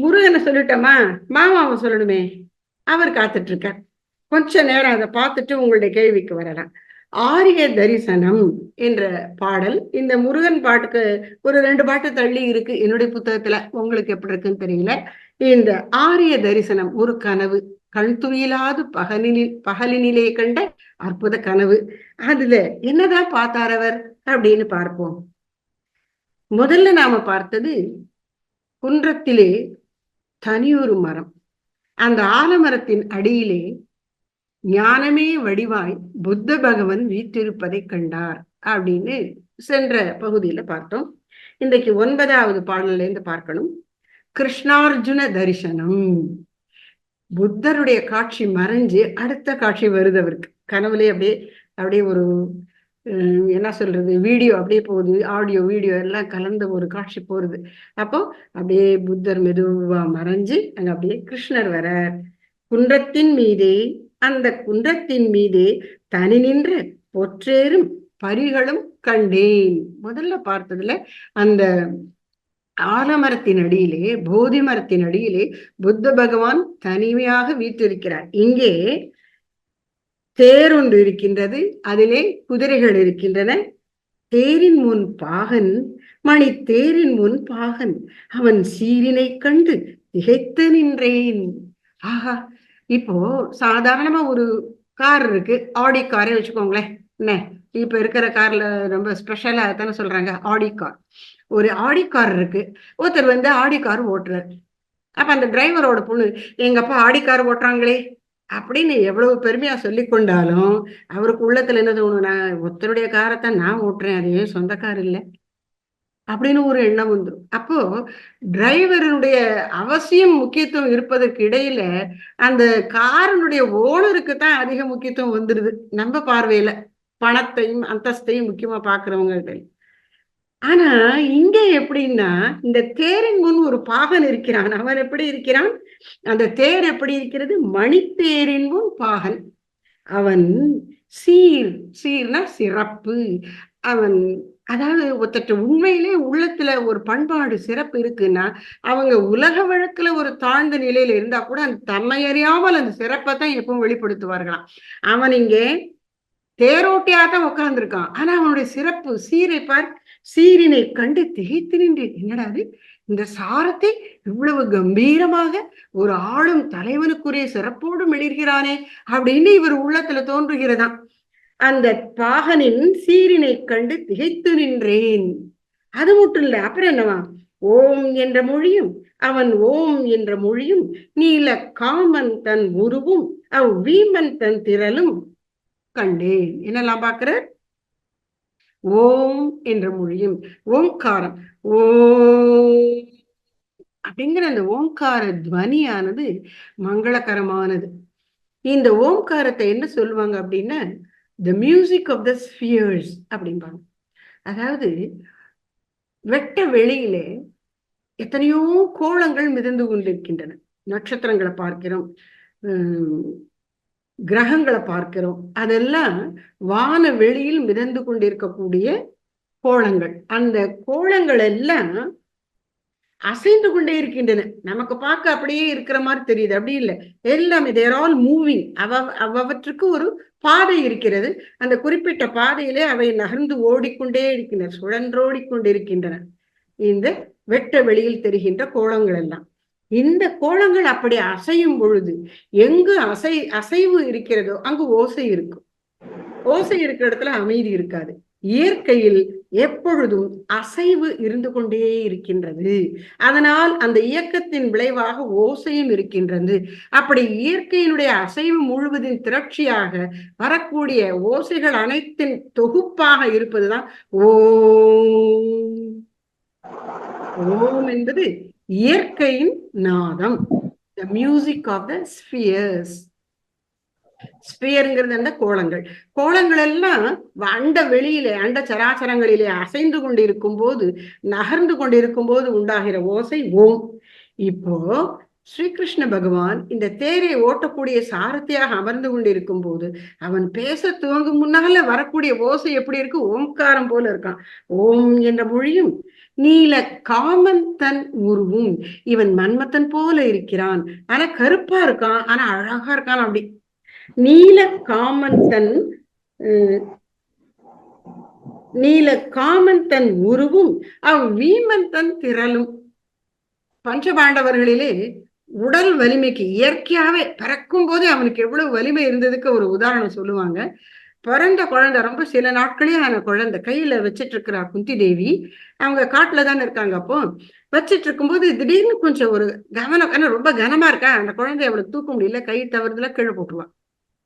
முருகனை சொல்லிட்டோமா? மாமாவை சொல்லணுமே. அவர் காத்துட்டு இருக்கார் கொஞ்ச நேரம் அதை பார்த்துட்டு உங்களுடைய கேள்விக்கு வரலாம். ஆரிய தரிசனம் என்ற பாடல் இந்த முருகன் பாட்டுக்கு ஒரு ரெண்டு பாட்டு தள்ளி இருக்கு. என்னுடைய புத்தகத்துல உங்களுக்கு எப்படி இருக்குன்னு தெரியல. இந்த ஆரிய தரிசனம் ஒரு கனவு. கண் துயிலாது பகலினில் பகலினிலே கண்ட அற்புத கனவு. அதுல என்னதான் பார்த்தார் அவர் அப்படின்னு பார்ப்போம். முதல்ல நாம பார்த்தது குன்றத்திலே தனியொரு மரம். அந்த ஆலமரத்தின் அடியிலே ஞானமே வடிவாய் புத்த பகவன் வீற்றிருப்பதை கண்டார் அப்படின்னு சென்ற பகுதியில பார்த்தோம். இன்றைக்கு ஒன்பதாவது பாடல்ல இருந்து பார்க்கணும். கிருஷ்ணார்ஜுன தரிசனம். புத்தருடைய காட்சி மறைஞ்சு அடுத்த காட்சி வருது அவருக்கு. கனவுலே அப்படியே அப்படியே ஒரு என்ன சொல்றது? வீடியோ அப்படியே போகுது. ஆடியோ வீடியோ எல்லாம் கலந்த ஒரு காட்சி போறது. அப்போ அப்படியே புத்தர் மெதுவா மறைஞ்சு அங்க அப்படியே கிருஷ்ணர் வரார் குன்றத்தின் மீதே அந்த குன்றத்தின் மீதே தனி நின்ற பொற்றேறும் பரிகளும் கண்டேன். முதல்ல பார்த்ததுல அந்த ஆலமரத்தின் அடியிலே போதி மரத்தின் அடியிலே புத்த பகவான் தனிமையாக வீற்றிருக்கிறார். இங்கே தேர் இருக்கின்றது அதிலே குதிரைகள் இருக்கின்றன. தேரின் முன் பாகன் மணி தேரின் முன் பாகன். அவன் சீரினை கண்டு திகைத்து நின்றேன். ஆஹா இப்போ சாதாரணமா ஒரு கார் இருக்கு. ஆடி காரே வச்சுக்கோங்களேன். என்ன? இப்ப இருக்கிற கார்ல ரொம்ப ஸ்பெஷலா தானே சொல்றாங்க. ஆடி கார் ஒரு ஆடி கார் இருக்கு. ஒருத்தர் வந்து ஆடி கார் ஓட்டுறாரு. அப்ப அந்த டிரைவரோட பொண்ணு எங்கப்பா ஆடி கார் ஓட்டுறாங்களே? அப்படின்னு எவ்வளவு பெருமையா சொல்லி கொண்டாலும் அவருக்கு உள்ளத்துல என்ன நான் ஒருத்தருடைய காரத்தை நான் ஓட்டுறேன் அது ஏன் சொந்த கார் இல்லை? அப்படின்னு ஒரு எண்ணம் வந்துடும் அப்போ டிரைவருடைய அவசியம் முக்கியத்துவம் இருப்பதற்கு இடையில அந்த காரனுடைய ஓனருக்கு தான் அதிக முக்கியத்துவம் வந்துடுது நம்ம பார்வையில பணத்தையும் அந்தஸ்தையும் முக்கியமா பாக்குறவங்க ஆனா இங்க எப்படின்னா இந்த தேரின் முன் ஒரு பாகன் இருக்கிறான். அவன் எப்படி இருக்கிறான்? அந்த தேர் எப்படி இருக்கிறது? மணித்தேரின் முன் பாகன். அவன் சீர் சீர்னா சிறப்பு. அவன் அதாவது ஒருத்தட்ட உண்மையிலே உள்ளத்துல ஒரு பண்பாடு சிறப்பு இருக்குன்னா அவங்க உலக வழக்குல ஒரு தாழ்ந்த நிலையில இருந்தா கூட அந்த தம்மை அறியாமல் அந்த சிறப்பை தான் எப்பவும் வெளிப்படுத்துவார்களாம். அவன் இங்கே தேரோட்டியா தான் உட்கார்ந்துருக்கான் ஆனா அவனுடைய சிறப்பு சீரை பார் சீரினை கண்டு திகைத்து நின்றேன். என்னடாது இந்த சாரத்தை இவ்வளவு கம்பீரமாக ஒரு ஆளும் தலைவனுக்குரிய சிறப்போடு மெளிர்கிறானே அப்படின்னு இவர் உள்ளத்துல தோன்றுகிறதாம். அந்த பாகனின் சீரினை கண்டு திகைத்து நின்றேன். அது மட்டும் இல்ல அப்புறம் என்னவா? ஓம் என்ற மொழியும் அவன் ஓம் என்ற மொழியும் நீல காமன் தன் உருவும் அவ் வீமன் தன் திரளும் கண்டேன். என்னெல்லாம் பாக்குற ஓம் என்ற மொழியும் ஓங்காரம் ஓம் அப்படிங்கிற அந்த ஓங்கார துவனியானது மங்களகரமானது. இந்த ஓம்காரத்தை என்ன சொல்லுவாங்க அப்படின்னா the music of the spheres அப்படிம்பாங்க. அதாவது வெட்ட வெளியிலே எத்தனையோ கோலங்கள் மிதந்து கொண்டிருக்கின்றன. நட்சத்திரங்களை பார்க்கிறோம். கிரகங்களை பார்க்கிறோம். அதெல்லாம் வான வெளியில் மிதந்து கொண்டிருக்கக்கூடிய கோலங்கள் அந்த கோலங்கள் எல்லாம் அசைந்து கொண்டே இருக்கின்றன. நமக்கு பார்க்க அப்படியே இருக்கிற மாதிரி தெரியுது. அப்படி இல்லை. எல்லாமே தேர் ஆல் மூவிங் அவ அவற்றுக்கு ஒரு பாதை இருக்கிறது. அந்த குறிப்பிட்ட பாதையிலே அவை நகர்ந்து ஓடிக்கொண்டே இருக்கின்றன. சுழன்றோடிக்கொண்டிருக்கின்றன. இந்த வெட்ட வெளியில் தெரிகின்ற கோலங்கள் எல்லாம். இந்த கோலங்கள் அப்படி அசையும் பொழுது எங்கு அசை அசைவு இருக்கிறதோ அங்கு ஓசை இருக்கும். ஓசை இருக்கிற இடத்துல அமைதி இருக்காது. இயற்கையில் எப்பொழுதும் அசைவு இருந்து கொண்டே இருக்கின்றது. அதனால் அந்த இயக்கத்தின் விளைவாக ஓசையும் இருக்கின்றது. அப்படி இயற்கையினுடைய அசைவு முழுவதின் திரட்சியாக வரக்கூடிய ஓசைகள் அனைத்தின் தொகுப்பாக இருப்பதுதான் ஓம். ஓம் என்பது இயற்கையின் நாதம். The music of the spheres ஸ்பியருங்கிறது அந்த கோலங்கள். கோலங்கள் எல்லாம் அண்ட வெளியிலே அண்ட சராசரங்களிலே அசைந்து கொண்டிருக்கும் போது நகர்ந்து கொண்டிருக்கும் போது உண்டாகிற ஓசை ஓம். இப்போ ஸ்ரீகிருஷ்ண பகவான் இந்த தேரை ஓட்டக்கூடிய சாரத்தியாக அமர்ந்து கொண்டிருக்கும் போது அவன் பேச துவங்கும் முன்னால வரக்கூடிய ஓசை எப்படி இருக்கு? ஓம்காரம் போல இருக்கான். ஓம் என்ற மொழியும் நீல காமன் தன் உருவும். இவன் மன்மத்தன் போல இருக்கிறான். ஆனா கருப்பா இருக்கான். ஆனா அழகா இருக்கான் அப்படி. நீல காமன் தன் நீல காமன் தன் உருவும். அவ் வீமன் தன் திரளும். பஞ்சபாண்டவர்களிலே உடல் வலிமைக்கு இயற்கையாவே பிறக்கும் போதே அவனுக்கு எவ்வளவு வலிமை இருந்ததுக்கு ஒரு உதாரணம் சொல்லுவாங்க. பிறந்த குழந்தை ரொம்ப சில நாட்களே ஆன குழந்தை கையில வச்சிட்டு இருக்கிறா குந்தி தேவி அவங்க காட்டுல தானே இருக்காங்க அப்போ. வச்சிட்டு இருக்கும்போது திடீர்னு கொஞ்சம் ஒரு கவனம் ஏன்னா ரொம்ப கனமா இருக்கா? அந்த குழந்தை அவளுக்கு தூக்க முடியல கை தவறுதல கீழே போட்டுருவான்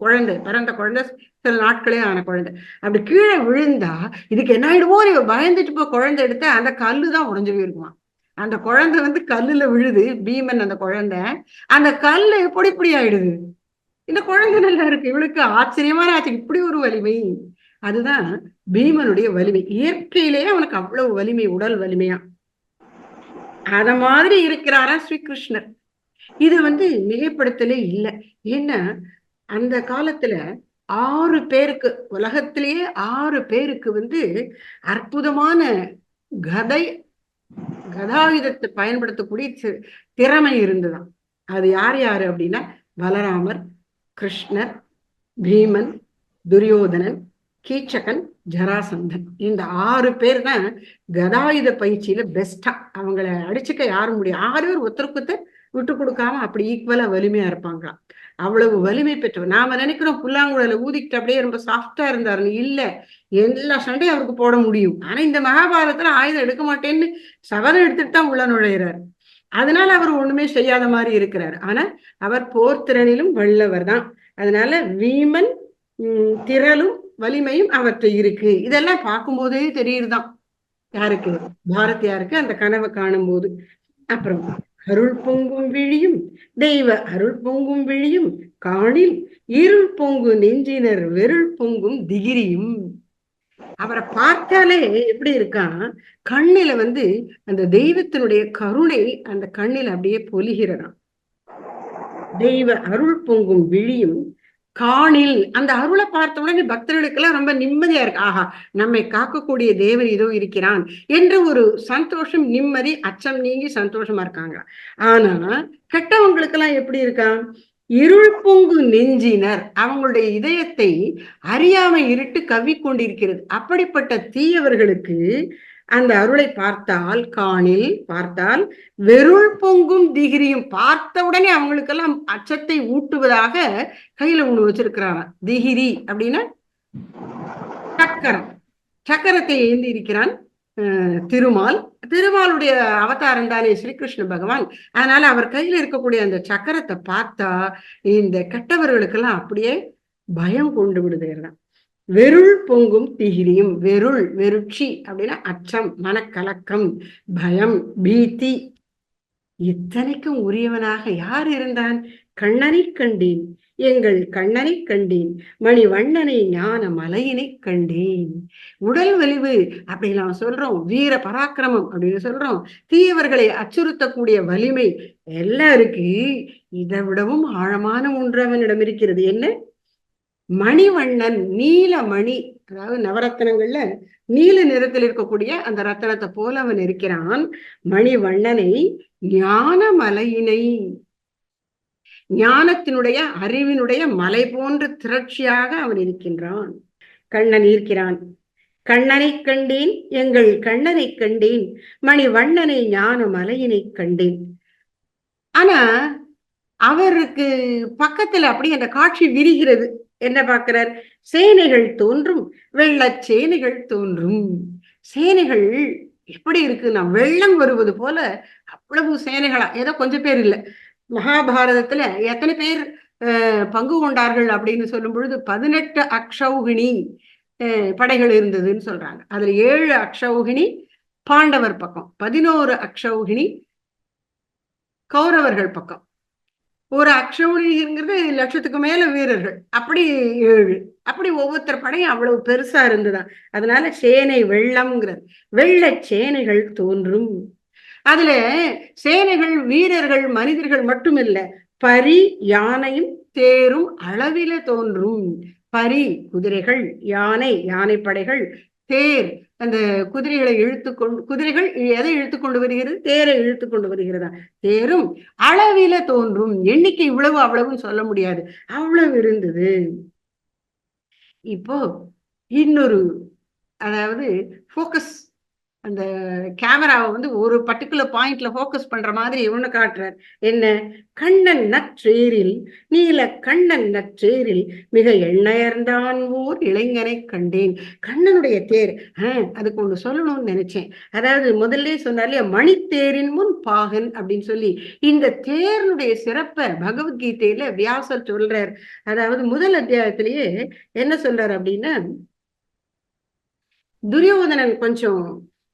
குழந்தை பிறந்த குழந்தை சில நாட்களே ஆன குழந்தை. அப்படி கீழே விழுந்தா இதுக்கு என்ன ஆயிடுமோ பயந்துட்டு போய் குழந்தை எடுத்த அந்த கல்லு தான் உடஞ்சு போயிருக்குவான் அந்த குழந்தை வந்து கல்லுல விழுது பீமன் அந்த குழந்தை. அந்த கல்லு பொடி பொடி ஆயிடுது? இந்த குழந்தை நல்லா இருக்கு. இவளுக்கு ஆச்சரியமான ஆச்சு இப்படி ஒரு வலிமை. அதுதான் பீமனுடைய வலிமை. இயற்கையிலேயே அவனுக்கு அவ்வளவு வலிமை உடல் வலிமையா. அத மாதிரி இருக்கிறாரா ஸ்ரீகிருஷ்ணர். இது வந்து மிகைப்படுத்தலே இல்லை. ஏன்னா அந்த காலத்துல ஆறு பேருக்கு உலகத்திலேயே ஆறு பேருக்கு வந்து அற்புதமான கதை கதாயுதத்தை பயன்படுத்தக்கூடிய திறமை இருந்துதான் அது யார் யாரு அப்படின்னா பலராமர் கிருஷ்ணர் பீமன் துரியோதனன் கீச்சகன் ஜராசந்தன். இந்த ஆறு பேர் தான் கதாயுத பயிற்சியில பெஸ்டா அவங்கள அடிச்சுக்க யாரும் முடியும் ஆறு பேர் ஒருத்தருக்கு விட்டு கொடுக்காம அப்படி ஈக்குவலா வலிமையா இருப்பாங்களாம். அவ்வளவு வலிமை பெற்றவர். நாம நினைக்கிறோம் புல்லாங்குழல ஊதிக்கிட்டு அப்படியே ரொம்ப சாஃப்டா இருந்தாரு இல்ல எல்லா சண்டையும் அவருக்கு போட முடியும். ஆனா இந்த மகாபாரதத்துல ஆயுதம் எடுக்க மாட்டேன்னு சவரம் எடுத்துட்டு தான் உள்ள நுழையிறாரு. அதனால அவர் ஒண்ணுமே செய்யாத மாதிரி இருக்கிறார். ஆனா அவர் போர்த்திறனிலும் வல்லவர் தான். அதனால வீமன் திரளும் வலிமையும் அவற்றை இருக்கு. இதெல்லாம் பார்க்கும்போதே தெரியுதுதான் யாருக்கு? பாரதியாருக்கு அந்த கனவை காணும் போது அப்புறம் அருள் பொங்கும் விழியும் தெய்வ அருள் பொங்கும் விழியும் காணில் இருள் பொங்கு நெஞ்சினர் வெருள் பொங்கும் திகிரியும். அவரை பார்த்தாலே எப்படி இருக்கான் கண்ணில வந்து அந்த தெய்வத்தினுடைய கருணை அந்த கண்ணில் அப்படியே பொலிகிறதாம். தெய்வ அருள் பொங்கும் விழியும் காணில் அந்த அருளை பார்த்த உடனே பக்தர்களுக்கெல்லாம் ரொம்ப நிம்மதியா இருக்கு. ஆஹா நம்மை காக்கக்கூடிய தேவன் இதோ இருக்கிறான் என்று ஒரு சந்தோஷம் நிம்மதி அச்சம் நீங்கி சந்தோஷமா இருக்காங்க. ஆனா கெட்டவங்களுக்கெல்லாம் எப்படி இருக்கான் இருள் பொங்கு நெஞ்சினர். அவங்களுடைய இதயத்தை அறியாமை இருட்டு கவி கொண்டிருக்கிறது. அப்படிப்பட்ட தீயவர்களுக்கு அந்த அருளை பார்த்தால் காணில் பார்த்தால் வெருள் பொங்கும் திகிரியும் பார்த்த உடனே அவங்களுக்கெல்லாம் அச்சத்தை ஊட்டுவதாக கையில ஒண்ணு வச்சிருக்கிறாங்க. திகிரி அப்படின்னா சக்கரம். சக்கரத்தை ஏந்தி இருக்கிறான். திருமால். திருமாலுடைய அவதாரம் தானே ஸ்ரீகிருஷ்ண பகவான். அதனால அவர் கையில இருக்கக்கூடிய அந்த சக்கரத்தை பார்த்தா இந்த கெட்டவர்களுக்கெல்லாம் அப்படியே பயம் கொண்டு விடுதுதான் வெருள் பொங்கும் திகிரியும் வெருள் வெருட்சி அப்படின்னா அச்சம் மனக்கலக்கம் பயம் பீத்தி இத்தனைக்கும் உரியவனாக யார் இருந்தான்? கண்ணனை கண்டேன். எங்கள் கண்ணனை கண்டேன். மணிவண்ணனை ஞான மலையினை கண்டேன். உடல் வலிவு அப்படின்னு நாம் சொல்றோம். வீர பராக்கிரமம் அப்படின்னு சொல்றோம். தீயவர்களை அச்சுறுத்தக்கூடிய வலிமை எல்லாம் இருக்கு இதை விடவும் ஆழமான ஒன்று அவனிடம் இருக்கிறது. என்ன? மணிவண்ணன் நீலமணி அதாவது நவரத்தனங்கள்ல நீல நிறத்தில் இருக்கக்கூடிய அந்த ரத்தனத்தை போல அவன் இருக்கிறான். மணிவண்ணனை ஞான மலையினை ஞானத்தினுடைய அறிவினுடைய மலை போன்ற திரட்சியாக அவன் இருக்கின்றான். கண்ணன் இருக்கிறான் கண்ணனை கண்டேன் எங்கள் கண்ணனை கண்டேன் மணிவண்ணனை ஞான மலையினை கண்டேன். ஆனா அவருக்கு பக்கத்துல அப்படி அந்த காட்சி விரிகிறது. என்ன பார்க்கிறார்? சேனைகள் தோன்றும் வெள்ள சேனைகள் தோன்றும். சேனைகள் எப்படி இருக்குன்னா வெள்ளம் வருவது போல அவ்வளவு சேனைகளா? ஏதோ கொஞ்சம் பேர் இல்லை. மகாபாரதத்துல எத்தனை பேர் பங்கு கொண்டார்கள் அப்படின்னு சொல்லும் பொழுது பதினெட்டு அக்ஷௌகிணி. படைகள் இருந்ததுன்னு சொல்றாங்க. அதுல ஏழு அக்ஷௌகிணி பாண்டவர் பக்கம். பதினோரு அக்ஷௌகிணி கௌரவர்கள் பக்கம். ஒரு அக்ஷௌனிங்கிறது லட்சத்துக்கு மேல வீரர்கள். அப்படி ஏழு. அப்படி ஒவ்வொருத்தர் படையும் அவ்வளவு பெருசா இருந்துதான் அதனால சேனை வெள்ளம்ங்கிறது. வெள்ள சேனைகள் தோன்றும். அதுல சேனைகள் வீரர்கள் மனிதர்கள் மட்டும் இல்ல பரி யானையும் தேரும் அளவில தோன்றும். பரி குதிரைகள் யானை யானை படைகள் தேர் அந்த குதிரைகளை இழுத்து கொண்டு குதிரைகள் எதை இழுத்து கொண்டு வருகிறது? தேரை இழுத்து கொண்டு வருகிறதா? தேரும் அளவில தோன்றும். எண்ணிக்கை இவ்வளவு அவ்வளவுன்னு சொல்ல முடியாது. அவ்வளவு இருந்தது. இப்போ இன்னொரு அதாவது ஃபோக்கஸ் அந்த கேமராவை வந்து ஒரு பர்டிகுலர் பாயிண்ட்ல ஃபோக்கஸ் பண்ற மாதிரி இவனு காட்டுறார். என்ன? கண்ணன் நற்றேரில் நீல கண்ணன் நற்றேரில் மிக எண்ணயர்ந்தான் ஓர் இளைஞனை கண்டேன். கண்ணனுடைய தேர் ஆஹ் அதுக்கு ஒன்று சொல்லணும்னு நினைச்சேன். அதாவது முதல்ல சொன்னாலே மணித்தேரின் முன் பாகன் அப்படின்னு சொல்லி. இந்த தேர்னுடைய சிறப்பை பகவத்கீதையில வியாசர் சொல்றார். அதாவது முதல் அத்தியாயத்திலேயே என்ன சொல்றார் அப்படின்னா துரியோதனன் கொஞ்சம்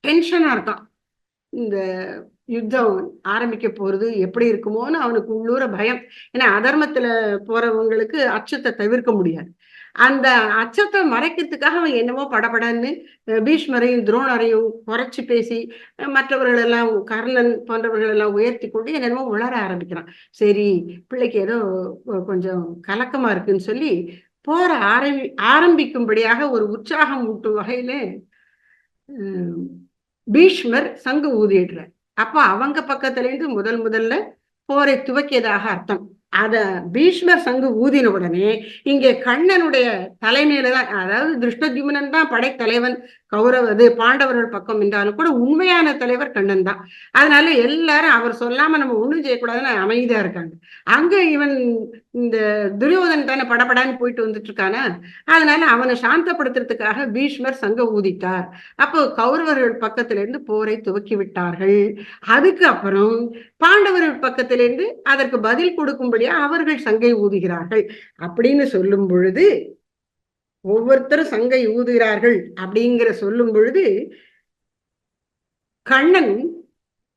டென்ஷனா இருக்கான். இந்த யுத்தம் ஆரம்பிக்க போறது எப்படி இருக்குமோன்னு அவனுக்கு உள்ளூர பயம். ஏன்னா அதர்மத்துல போறவங்களுக்கு அச்சத்தை தவிர்க்க முடியாது. அந்த அச்சத்தை மறைக்கிறதுக்காக அவன் என்னமோ படபடன்னு பீஷ்மரையும் துரோணரையும் குறைச்சி பேசி மற்றவர்கள் எல்லாம் கர்ணன் போன்றவர்கள் எல்லாம் உயர்த்தி கொண்டு என்னென்னமோ உளர ஆரம்பிக்கிறான். சரி பிள்ளைக்கு ஏதோ கொஞ்சம் கலக்கமா இருக்குன்னு சொல்லி போற ஆரம்பி ஆரம்பிக்கும்படியாக ஒரு உற்சாகம் ஊட்டும் வகையில பீஷ்மர் சங்கு ஊதிடுறார் அப்ப அவங்க பக்கத்துல இருந்து முதல் முதல்ல போரை துவக்கியதாக அர்த்தம். அத பீஷ்மர் சங்கு ஊதின உடனே இங்கே கண்ணனுடைய தலைமையில தான் அதாவது திருஷ்டத்யுமனன் தான் படைத்தலைவன் கௌரவ இது பாண்டவர்கள் பக்கம் இருந்தாலும் கூட உண்மையான தலைவர் கண்ணன் தான். அதனால எல்லாரும் அவர் சொல்லாம நம்ம ஒண்ணும் செய்யக்கூடாதுன்னு அமைதியா இருக்காங்க. அங்க இவன் இந்த துரியோதன் தானே படப்படான்னு போயிட்டு வந்துட்டு இருக்கானா அதனால அவனை சாந்தப்படுத்துறதுக்காக பீஷ்மர் சங்க ஊதித்தார் அப்போ கௌரவர்கள் பக்கத்துல இருந்து போரை துவக்கி விட்டார்கள். அதுக்கு அப்புறம் பாண்டவர்கள் பக்கத்திலிருந்து அதற்கு பதில் கொடுக்கும்படியா அவர்கள் சங்கை ஊதுகிறார்கள். அப்படின்னு சொல்லும் பொழுது ஒவ்வொருத்தரும் சங்கை ஊதுகிறார்கள் அப்படிங்கிற சொல்லும் பொழுது கண்ணன்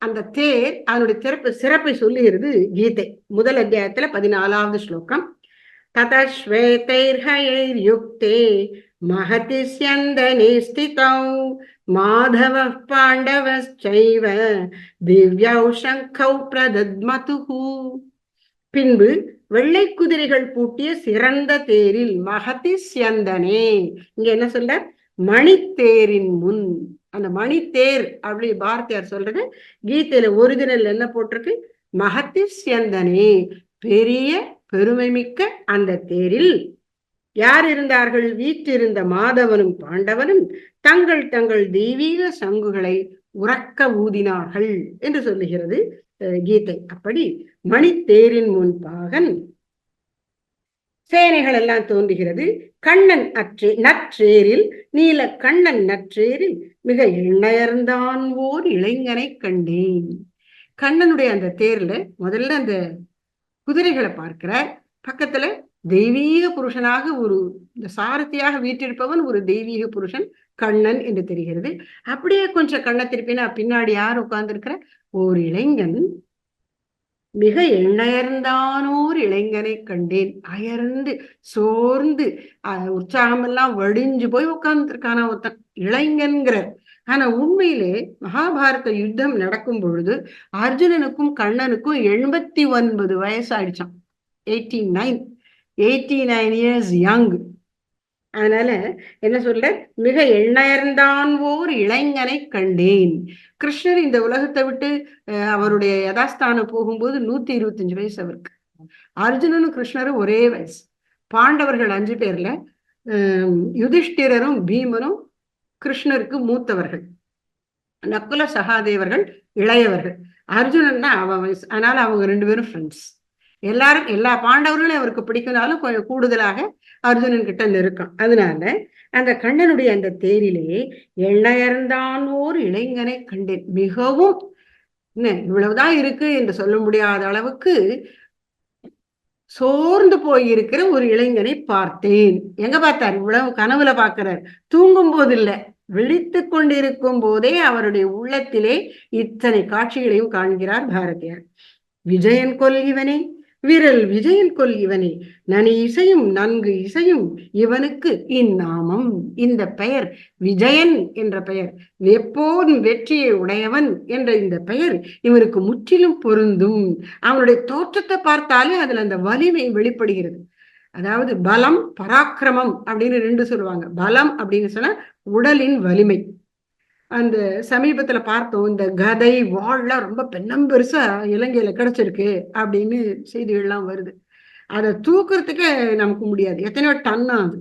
அந்த தேர் அதனுடைய சிறப்பு சிறப்பை சொல்லுகிறது கீதை முதல் அத்தியாயத்துல பதினாலாவது ஸ்லோகம். ததஸ்வேதைர்ஹயைர்யுக்தே மகதி ஸ்யந்தனே ஸ்திதௌ மாதவ பாண்டவச்சைவ திவ்யௌ சங்கௌ பிரதத்மதுகு பின்பு வெள்ளை குதிரைகள் பூட்டிய சிறந்த தேரில் மகதி சியந்தனே இங்க என்ன சொல்ற மணித்தேரின் முன். அந்த மணித்தேர் அப்படி பாரதியார் சொல்றது. கீதையில ஒரிஜினல் என்ன போட்டிருக்கு? மகத்தி சியந்தனே பெரிய பெருமை மிக்க அந்த தேரில். யார் இருந்தார்கள்? வீற்றிருந்த மாதவனும் பாண்டவனும் தங்கள் தங்கள் தெய்வீக சங்குகளை உறக்க ஊதினார்கள் என்று சொல்லுகிறது கீதை. அப்படி மணித்தேரின் முன்பாகன் சேனைகள் எல்லாம் தோன்றுகிறது. கண்ணன் அற்றே நற்றேரில் நீல கண்ணன் நற்றேரில் மிக எண்ணயர்ந்தான் ஓர் இளைஞனை கண்டேன். கண்ணனுடைய அந்த தேர்ல முதல்ல அந்த குதிரைகளை பார்க்கிற பக்கத்துல தெய்வீக புருஷனாக ஒரு சாரதியாக வீட்டிருப்பவன் ஒரு தெய்வீக புருஷன் கண்ணன் என்று தெரிகிறது. அப்படியே கொஞ்சம் கண்ணை திருப்பினா பின்னாடி யார் உட்கார்ந்துருக்கிற? ஒரு இளைஞன். மிக எண்ணயர்ந்தானோர் இளைஞனை கண்டேன். அயர்ந்து சோர்ந்து உற்சாகமெல்லாம் வடிஞ்சு போய் உட்கார்ந்துருக்கான ஒருத்தன். இளைஞன்கிறார். ஆனா உண்மையிலே மகாபாரத யுத்தம் நடக்கும் பொழுது அர்ஜுனனுக்கும் கண்ணனுக்கும் எண்பத்தி ஒன்பது வயசு ஆயிடுச்சான் eighty nine. Eighty nine years young அதனால என்ன சொல்ற மிக எண்ணயர்ந்தான் ஓர் இளைஞனை கண்டேன். கிருஷ்ணர் இந்த உலகத்தை விட்டு அவருடைய யதாஸ்தானம் போகும்போது நூத்தி இருபத்தஞ்சு வயசு அவருக்கு. அர்ஜுனனும் கிருஷ்ணரும் ஒரே வயசு. பாண்டவர்கள் அஞ்சு பேர்ல யுதிஷ்டிரரும் பீமரும் கிருஷ்ணருக்கு மூத்தவர்கள். நக்குல சகாதேவர்கள் இளையவர்கள். அர்ஜுனன்னா அவன் வயசு அதனால அவங்க ரெண்டு பேரும் ஃப்ரெண்ட்ஸ் எல்லாரும் எல்லா பாண்டவர்களும் அவருக்கு பிடிக்கினாலும் கொஞ்சம் கூடுதலாக அர்ஜுனன் கிட்ட நெருக்கம். அதனால அந்த கண்ணனுடைய அந்த தேரிலே எண்ணயர்ந்தான் ஓர் இளைஞனை கண்டேன். மிகவும் இவ்வளவுதான் இருக்கு என்று சொல்ல முடியாத அளவுக்கு சோர்ந்து போயிருக்கிற ஒரு இளைஞனை பார்த்தேன். எங்க பார்த்தார்? இவ்வளவு கனவுல பாக்குறார் தூங்கும் போது இல்லை விழித்து கொண்டிருக்கும் போதே அவருடைய உள்ளத்திலே இத்தனை காட்சிகளையும் காண்கிறார் பாரதியார். விஜயன் கொல் இவனே. விரல் விஜயன் கொல் இவனே. நனி இசையும் நன்கு இசையும் இவனுக்கு இந்நாமம். இந்த பெயர் விஜயன் என்ற பெயர். எப்போதும் வெற்றியை உடையவன் என்ற இந்த பெயர் இவனுக்கு முற்றிலும் பொருந்தும். அவனுடைய தோற்றத்தை பார்த்தாலே அதுல அந்த வலிமை வெளிப்படுகிறது. அதாவது பலம் பராக்கிரமம் அப்படின்னு ரெண்டு சொல்லுவாங்க. பலம் அப்படின்னு சொன்னா உடலின் வலிமை. அந்த சமீபத்துல பார்த்தோம் இந்த கதை வாள்லாம் ரொம்ப பெண்ணம் பெருசா இலங்கையில கிடைச்சிருக்கு அப்படின்னு செய்திகள்லாம் வருது. அதை தூக்குறதுக்கே நமக்கு முடியாது. எத்தனையோ டன்னா அது.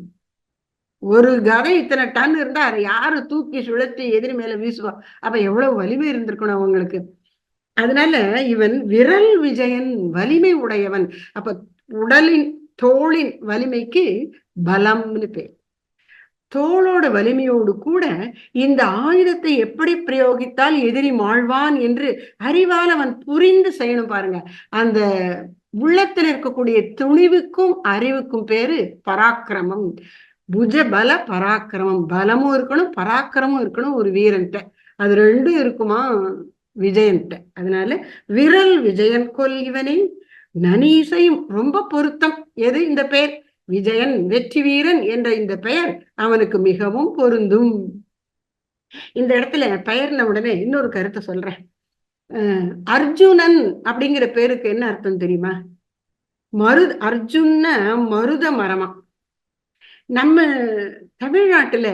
ஒரு கதை இத்தனை டன் இருந்தா அதை யாரு தூக்கி சுழத்தி எதிரி மேல வீசுவா? அப்ப எவ்வளவு வலிமை இருந்திருக்கணும் அவங்களுக்கு. அதனால இவன் விரல் விஜயன் வலிமை உடையவன். அப்ப உடலின் தோளின் வலிமைக்கு பலம்னு பேர். தோளோட வலிமையோடு கூட இந்த ஆயுதத்தை எப்படி பிரயோகித்தால் எதிரி மாழ்வான் என்று அறிவால் அவன் புரிந்து செய்யணும் பாருங்க. அந்த உள்ளத்தில் இருக்கக்கூடிய துணிவுக்கும் அறிவுக்கும் பேரு பராக்கிரமம். புஜ பல பராக்கிரமம். பலமும் இருக்கணும் பராக்கிரமும் இருக்கணும் ஒரு வீரன்ட்ட. அது ரெண்டும் இருக்குமா? விஜயன்ட்ட. அதனால விரல் விஜயன் கொல் இவனை. நனீசையும் ரொம்ப பொருத்தம். எது? இந்த பேர். விஜயன் வெற்றி வீரன் என்ற இந்த பெயர் அவனுக்கு மிகவும் பொருந்தும். இந்த இடத்துல பெயர்ன உடனே இன்னொரு கருத்தை சொல்றேன். அர்ஜுனன் அப்படிங்கிற பேருக்கு என்ன அர்த்தம் தெரியுமா? மரு அர்ஜுன மருத மரமா? நம்ம தமிழ்நாட்டுல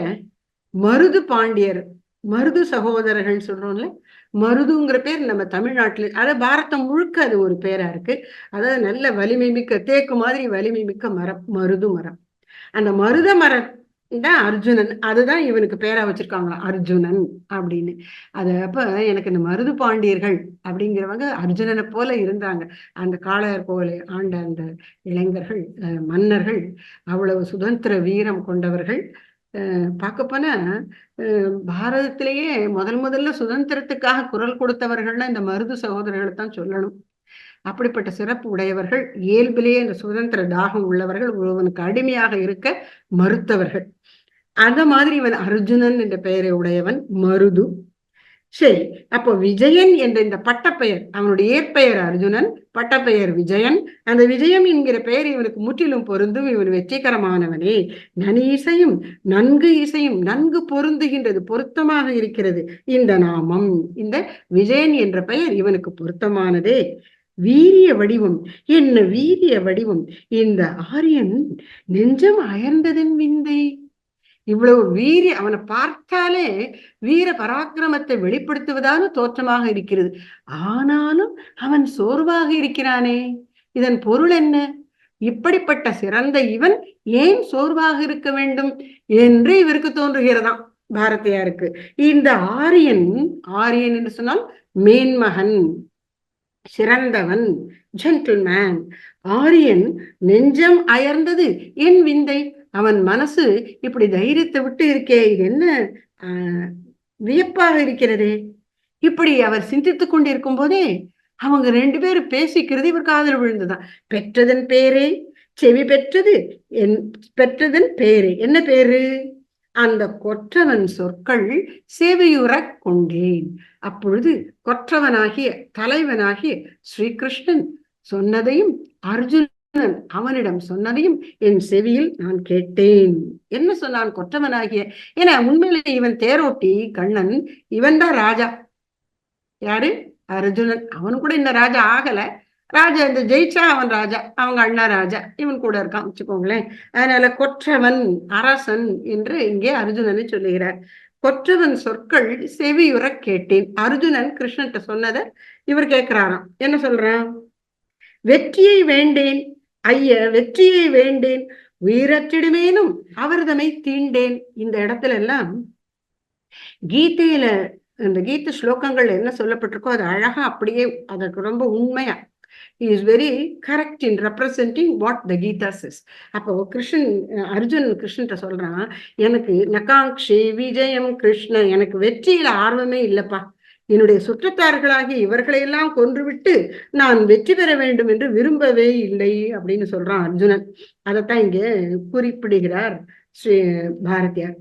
மருது பாண்டியர் மருது சகோதரர்கள் சொல்றோம்ல மருதுங்கிற பேர் நம்ம தமிழ்நாட்டுல அதாவது பாரதம் முழுக்க அது ஒரு பேரா இருக்கு. அதாவது நல்ல வலிமை மிக்க தேக்கு மாதிரி வலிமை மிக்க மரம் மருது மரம். அந்த மருத மரம் தான் அர்ஜுனன். அதுதான் இவனுக்கு பேரா வச்சிருக்காங்களா அர்ஜுனன் அப்படின்னு. அது அப்ப எனக்கு இந்த மருது பாண்டியர்கள் அப்படிங்கிறவங்க அர்ஜுனனை போல இருந்தாங்க. அந்த காளையர் போல ஆண்ட அந்த இளைஞர்கள் மன்னர்கள் அவ்வளவு சுதந்திர வீரம் கொண்டவர்கள். பார்க்க போனா பாரதத்திலேயே முதல் முதல்ல சுதந்திரத்துக்காக குரல் கொடுத்தவர்கள்னா இந்த மருது சகோதரர்களை தான் சொல்லணும். அப்படிப்பட்ட சிறப்பு உடையவர்கள் இயல்பிலேயே இந்த சுதந்திர தாகம் உள்ளவர்கள் ஒருவனுக்கு அடிமையாக இருக்க மறுத்தவர்கள். அந்த மாதிரி இவன் அர்ஜுனன் என்ற பெயரை உடையவன் மருது. சரி அப்போ விஜயன் என்ற இந்த பட்டப்பெயர் அவனுடைய ஏற்பெயர் அர்ஜுனன் பட்டப்பெயர் விஜயன். அந்த விஜயம் என்கிற பெயர் இவனுக்கு முற்றிலும் பொருந்தும் இவன் வெற்றிகரமானவனே. நனி இசையும் நன்கு இசையும் நன்கு பொருந்துகின்றது பொருத்தமாக இருக்கிறது. இந்த நாமம் இந்த விஜயன் என்ற பெயர் இவனுக்கு பொருத்தமானதே. வீரிய வடிவம் என்ன வீரிய வடிவம்? இந்த ஆரியன் நெஞ்சம் அயர்ந்ததன் விந்தை. இவ்வளவு வீரிய அவனை பார்த்தாலே வீர பராக்கிரமத்தை வெளிப்படுத்துவதான தோற்றமாக இருக்கிறது. ஆனாலும் அவன் சோர்வாக இருக்கிறானே. இதன் பொருள் என்ன? இப்படிப்பட்ட சிறந்த இவன் ஏன் சோர்வாக இருக்க வேண்டும் என்று இவருக்கு தோன்றுகிறதாம் பாரதியாருக்கு. இந்த ஆரியன் ஆரியன் என்று சொன்னால் மேன்மகன் சிறந்தவன் ஜென்டில்மேன் ஆரியன் நெஞ்சம் அயர்ந்தது என் விந்தை. அவன் மனசு இப்படி தைரியத்தை விட்டு இருக்கே இது என்ன வியப்பாக இருக்கிறதே? இப்படி அவர் சிந்தித்துக் கொண்டிருக்கும் போதே அவங்க ரெண்டு பேரும் பேசிக்கிறது இவர் காதல் விழுந்துதான். பெற்றதன் பேரே செவி பெற்றது என் பெற்றதன் பேரு. என்ன பேரு? அந்த கொற்றவன் சொற்கள் சேவையுற கொண்டேன். அப்பொழுது கொற்றவனாகிய தலைவனாகிய ஸ்ரீகிருஷ்ணன் சொன்னதையும் அர்ஜுன் அவனிடம் சொன்னதையும் என் செவியில் நான் கேட்டேன். என்ன சொன்னான் கொற்றவனாகிய? ஏன்னா உண்மையிலே இவன் தேரோட்டி கண்ணன் இவன் தான் ராஜா. யாரு? அர்ஜுனன். அவன் கூட இந்த ராஜா ஆகல. ராஜா இந்த ஜெயிச்சா அவன் ராஜா. அவங்க அண்ணா ராஜா. இவன் கூட இருக்கான். வச்சுக்கோங்களேன். அதனால கொற்றவன் அரசன் என்று இங்கே அர்ஜுனனை சொல்லுகிறார். கொற்றவன் சொற்கள் செவியுற கேட்டேன். அர்ஜுனன் கிருஷ்ணன் சொன்னதை இவர் கேட்கிறாராம் என்ன சொல்றான்? வெற்றியை வேண்டேன். ஐய வெற்றியை வேண்டேன். உயிரற்றிடுமேனும் அவர்தமை தீண்டேன். இந்த இடத்துல எல்லாம் கீதையில இந்த கீத ஸ்லோகங்கள் என்ன சொல்லப்பட்டிருக்கோ அது அழகா அப்படியே அதற்கு ரொம்ப உண்மையா. Is very correct in representing what the Gita says அப்போ கிருஷ்ணன் அர்ஜுன் கிருஷ்ணன்ட்ட சொல்றான் எனக்கு நகாங்ஷி விஜயம் கிருஷ்ண எனக்கு வெற்றியில ஆர்வமே இல்லப்பா. என்னுடைய சுற்றத்தார்களாகி இவர்களையெல்லாம் கொன்றுவிட்டு நான் வெற்றி பெற வேண்டும் என்று விரும்பவே இல்லை அப்படின்னு சொல்றான் அர்ஜுனன். அதைத்தான் இங்க குறிப்பிடுகிறார் ஸ்ரீ பாரதியார்.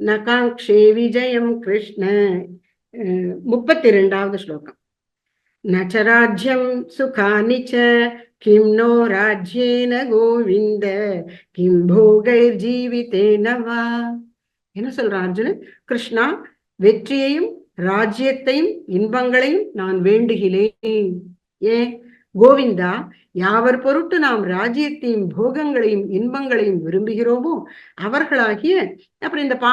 நகாங்ஷே விஜயம் கிருஷ்ண. முப்பத்தி ரெண்டாவது ஸ்லோகம். நச்சராஜ்யம் சுகானி கிம் நோ ராஜ்யேன கோவிந்த கிம் போகை ஜீவித்தேனவா என்ன சொல்றான் அர்ஜுனன்? கிருஷ்ணா வெற்றியையும் ராஜ்யத்தையும் இன்பங்களையும் நான் வேண்டுகிறேன். ஏன் கோவிந்தா யாவர் பொருட்டு நாம் ராஜ்யத்தையும் போகங்களையும் இன்பங்களையும் விரும்புகிறோமோ அவர்களாகிய அப்புறம் இந்த பா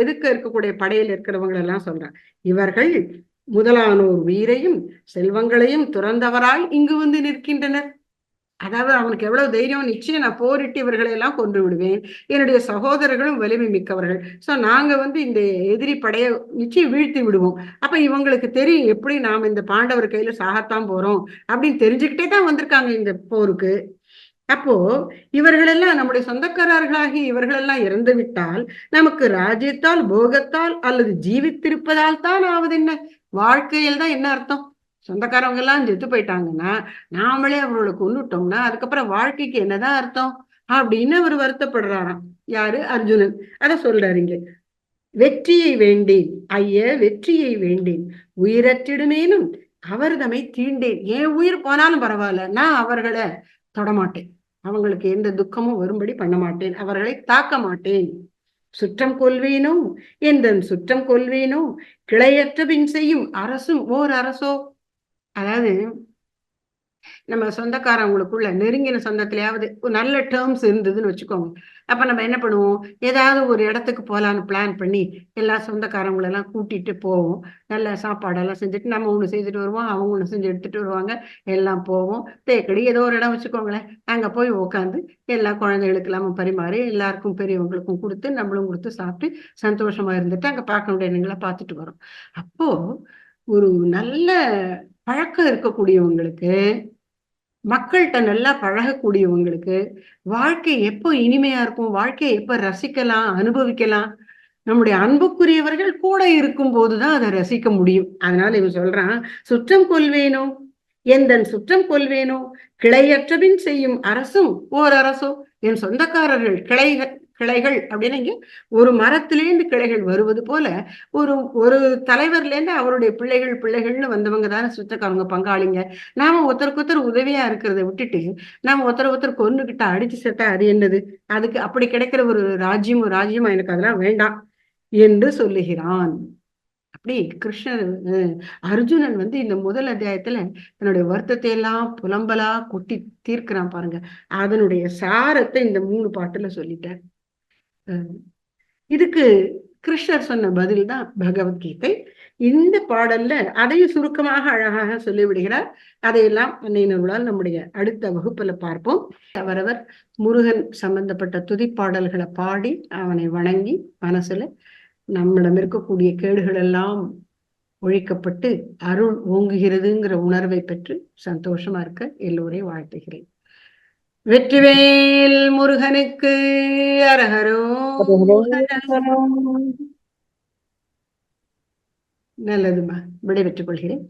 எதுக்க இருக்கக்கூடிய படையில் இருக்கிறவங்களெல்லாம் சொல்றாங்க சொல்றான். இவர்கள் முதலானோர் உயிரையும் செல்வங்களையும் துறந்தவராய் இங்கு வந்து நிற்கின்றனர். அதாவது அவனுக்கு எவ்வளவு தைரியம் நிச்சயம் நான் போரிட்டு இவர்களை எல்லாம் கொன்று விடுவேன். என்னுடைய சகோதரர்களும் வலிமை மிக்கவர்கள். சோ நாங்க வந்து இந்த எதிரி படையை நிச்சயம் வீழ்த்தி விடுவோம். அப்ப இவங்களுக்கு தெரியும் எப்படி நாம் இந்த பாண்டவர் கையில சாகத்தான் போறோம் அப்படின்னு தெரிஞ்சுக்கிட்டே தான் வந்திருக்காங்க இந்த போருக்கு. அப்போ இவர்களெல்லாம் நம்முடைய சொந்தக்காரர்களாகி இவர்களெல்லாம் இறந்து விட்டால் நமக்கு ராஜ்யத்தால் போகத்தால் அல்லது ஜீவித்திருப்பதால் தான் ஆவது என்ன வாழ்க்கையில் தான் என்ன அர்த்தம்? சொந்தக்காரவங்க எல்லாம் செத்து போயிட்டாங்கன்னா நாமளே அவர்களை கொண்டுட்டோம்னா அதுக்கப்புறம் வாழ்க்கைக்கு என்னதான் அர்த்தம்? அப்படின்னு அவர் வருத்தப்படுறாராம். யாரு? அர்ஜுனன். அத சொல்றாருங்க வெற்றியை வேண்டேன். ஐய வெற்றியை வேண்டேன். உயிரற்றிடுமேனும் அவர் தீண்டேன். என் உயிர் போனாலும் பரவாயில்ல நான் அவர்களை தொடமாட்டேன். அவங்களுக்கு எந்த துக்கமும் வரும்படி பண்ண மாட்டேன். அவர்களை தாக்க மாட்டேன். சுற்றம் கொள்வேனோ எந்தன் சுற்றம் கொள்வேனோ? கிளையற்ற பின் செய்யும் அரசும் ஓர் அரசோ? அதாவது நம்ம சொந்தக்காரவங்களுக்குள்ள நெருங்கின சொந்தத்திலேயாவது ஒரு நல்ல டேர்ம்ஸ் இருந்ததுன்னு வச்சுக்கோங்க. அப்ப நம்ம என்ன பண்ணுவோம்? ஏதாவது ஒரு இடத்துக்கு போகலான்னு பிளான் பண்ணி எல்லா சொந்தக்காரங்களெல்லாம் கூட்டிட்டு போவோம். நல்ல சாப்பாடெல்லாம் செஞ்சுட்டு நம்ம ஒன்று செஞ்சுட்டு வருவோம் அவங்க ஒன்று செஞ்சு எடுத்துட்டு வருவாங்க. எல்லாம் போவோம். தேக்கடி ஏதோ ஒரு இடம் வச்சுக்கோங்களேன். அங்கே போய் உட்காந்து எல்லா குழந்தைகளுக்குல்லாம பரிமாறி எல்லாருக்கும் பெரியவங்களுக்கும் கொடுத்து நம்மளும் கொடுத்து சாப்பிட்டு சந்தோஷமா இருந்துட்டு அங்கே பார்க்க வேண்டியவங்களை பார்த்துட்டு வரோம் அப்போ ஒரு நல்ல பழக்கம் இருக்கக்கூடியவங்களுக்கு மக்கள்கிட்ட நல்லா பழகக்கூடியவங்களுக்கு வாழ்க்கை எப்போ இனிமையா இருக்கும் வாழ்க்கையை எப்போ ரசிக்கலாம் அனுபவிக்கலாம் நம்முடைய அன்புக்குரியவர்கள் கூட இருக்கும் போதுதான் அதை ரசிக்க முடியும். அதனால இவன் சொல்றான் சுற்றம் கொள்வேனோ? எந்தன் சுற்றம் கொள்வேனோ? கிளையற்றபின் செய்யும் அரசும் ஓர் அரசோ? என் சொந்தக்காரர்கள் கிளைகள் கிளைகள் அப்படின்னு இங்கே ஒரு மரத்திலேருந்து கிளைகள் வருவது போல ஒரு ஒரு தலைவர்லேருந்து அவருடைய பிள்ளைகள் பிள்ளைகள்னு வந்தவங்க தானே சுத்தக்காரங்க பங்காளிங்க. நாம ஒருத்தருக்கு ஒருத்தர் உதவியா இருக்கிறத விட்டுட்டு நாம ஒருத்தர் ஒருத்தர் கொண்டுகிட்ட அடிச்சு செத்தா அது என்னது? அதுக்கு அப்படி கிடைக்கிற ஒரு ராஜ்யம் ராஜ்யமா எனக்கு அதெல்லாம் வேண்டாம் என்று சொல்லுகிறான். அப்படி கிருஷ்ணர் அர்ஜுனன் வந்து இந்த முதல் அத்தியாயத்துல தன்னுடைய வருத்தத்தை எல்லாம் புலம்பலா கொட்டி தீர்க்கிறான் பாருங்க. அதனுடைய சாரத்தை இந்த மூணு பாட்டுல சொல்லிட்டார். இதுக்கு கிருஷ்ணர் சொன்ன பதில் தான் பகவத்கீதை. இந்த பாடல்ல அதையும் சுருக்கமாக அழகாக சொல்லிவிடுகிறார். அதையெல்லாம் அன்னையினர்களால் நம்முடைய அடுத்த வகுப்புல பார்ப்போம். அவரவர் முருகன் சம்பந்தப்பட்ட துதிப்பாடல்களை பாடி அவனை வணங்கி மனசுல நம்மிடம் இருக்கக்கூடிய கேடுகள் எல்லாம் ஒழிக்கப்பட்டு அருள் ஓங்குகிறதுங்கிற உணர்வை பெற்று சந்தோஷமா இருக்க எல்லோரையும் வாழ்த்துகிறேன். வெற்றிவேல் முருகனுக்கு அரகரோ நல்லதுமா விடைபெற்றுக் கொள்கிறேன்.